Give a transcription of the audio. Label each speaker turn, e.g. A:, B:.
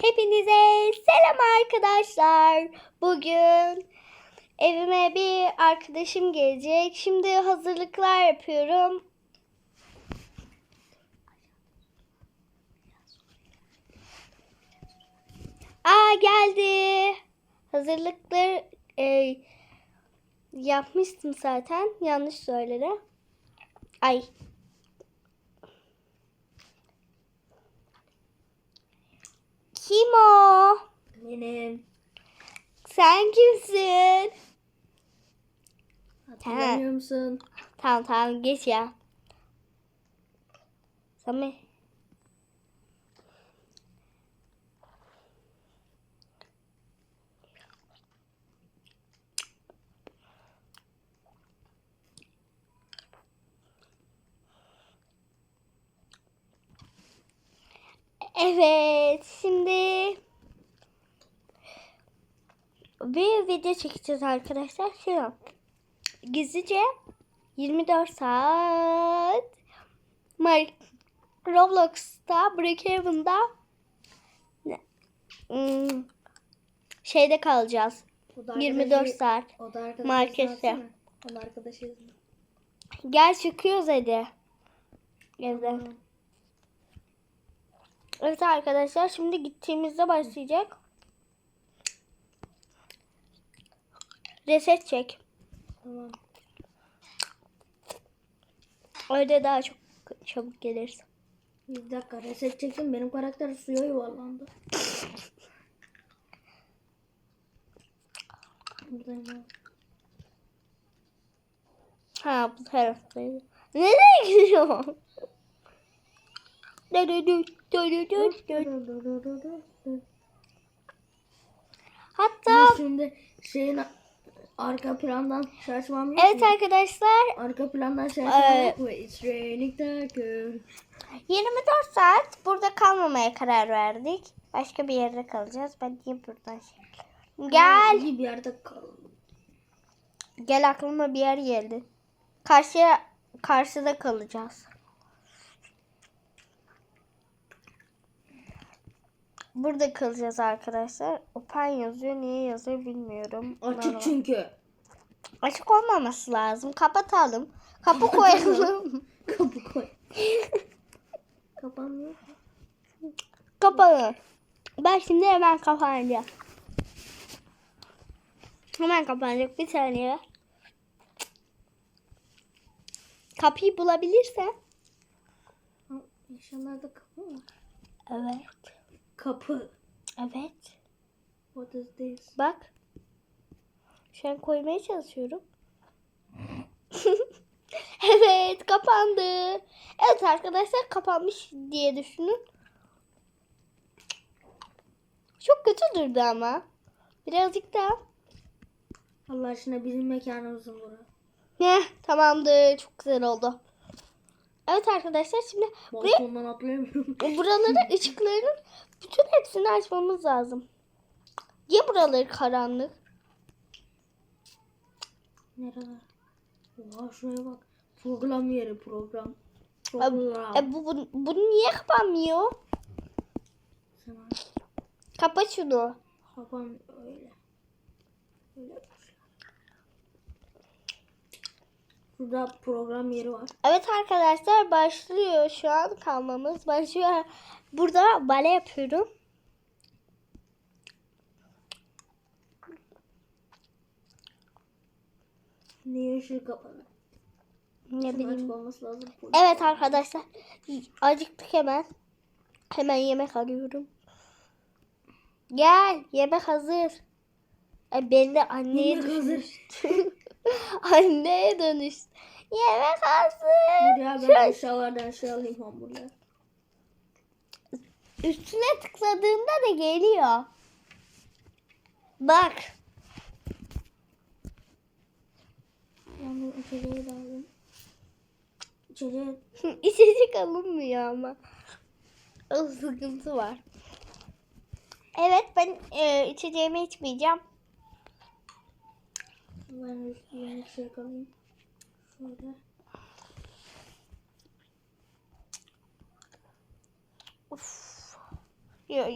A: Hepinize selam arkadaşlar. Bugün evime bir arkadaşım gelecek. Şimdi hazırlıklar yapıyorum. Aa geldi. Hazırlıkları e, yapmıştım zaten. Yanlış söyledim. Ay Kim o?
B: Benim.
A: Sen kimsin?
B: Hatırlamıyor musun?
A: Tamam tamam geç ya. Sami. Evet, şimdi bir video çekeceğiz arkadaşlar. Şey yok. Gizlice 24 saat Mar- Roblox'ta Brookhaven'da hmm, şeyde kalacağız.
B: O da
A: 24
B: arkadaşı-
A: saat. Markette. Gel çıkıyoruz hadi. Evden.
B: Tamam.
A: Evet arkadaşlar şimdi gittiğimizde başlayacak. Reset çek.
B: Tamam.
A: Öyle daha çok çabuk gelirsin.
B: Bir dakika reset çektim. Benim karakter suya yuvarlandı. Buradayım.
A: Ha bu taraftaydı. Nereye gidiyor? Hatta
B: Biz Şimdi şeyin arka plandan şaşmam yok
A: evet
B: mu?
A: arkadaşlar
B: Arka plandan şaşmam
A: Ee,
B: yok mu? It's raining darker.
A: 24 saat burada kalmamaya karar verdik. Başka bir yerde kalacağız. Ben niye buradan şey Gel.
B: İyi bir yerde kal.
A: Gel aklıma bir yer geldi. Karşıya karşıda kalacağız. Burada kalacağız arkadaşlar. Open yazıyor. Niye yazıyor bilmiyorum.
B: Açık çünkü.
A: Açık olmaması lazım. Kapatalım. Kapı koyalım.
B: Kapı koy. Kapanmıyor.
A: Kapalı. Ben şimdi hemen kapanacak. Hemen kapanacak. Bir saniye. Kapıyı bulabilirsen.
B: Ha, İnşallah kapı mı?
A: Evet.
B: Kapı.
A: Evet.
B: What is this?
A: Bak. Şu an koymaya çalışıyorum. evet kapandı. Evet arkadaşlar kapanmış diye düşünün. Çok kötü durdu ama. Birazcık daha.
B: Allah aşkına bizim mekanımızın burası.
A: Heh, tamamdır. Çok güzel oldu. Evet arkadaşlar şimdi buraya,
B: Balkondan atlayamıyorum.
A: buraları ışıklarının bütün hepsini açmamız lazım. Niye buraları karanlık?
B: Nereler? Oha şuraya bak. Program yeri program. Program.
A: e, bu, bu, bu niye kapanmıyor?
B: Sana
A: Kapat şunu.
B: kapan öyle. Öyle Şurada program yeri var.
A: Evet arkadaşlar başlıyor şu an kalmamız. Başlıyor. Burada bale yapıyorum.
B: Niye ışığı kapalı?
A: Ne bileyim.
B: olması lazım.
A: Evet arkadaşlar. Acıktık hemen. Hemen yemek arıyorum. Gel yemek hazır. Ay ben de anneye
B: Yemek hazır.
A: anneye dönüştüm. Yemek hazır.
B: Ya ben aşağılardan şey alayım hamburger.
A: Üstüne tıkladığında da geliyor. Bak.
B: Ben bu içeceği de alayım. İçeceği
A: İçecek alınmıyor ama. O sıkıntı var. Evet ben e, içeceğimi içmeyeceğim.
B: Ben üstüne şey alayım. Şöyle.
A: Uf. Yo-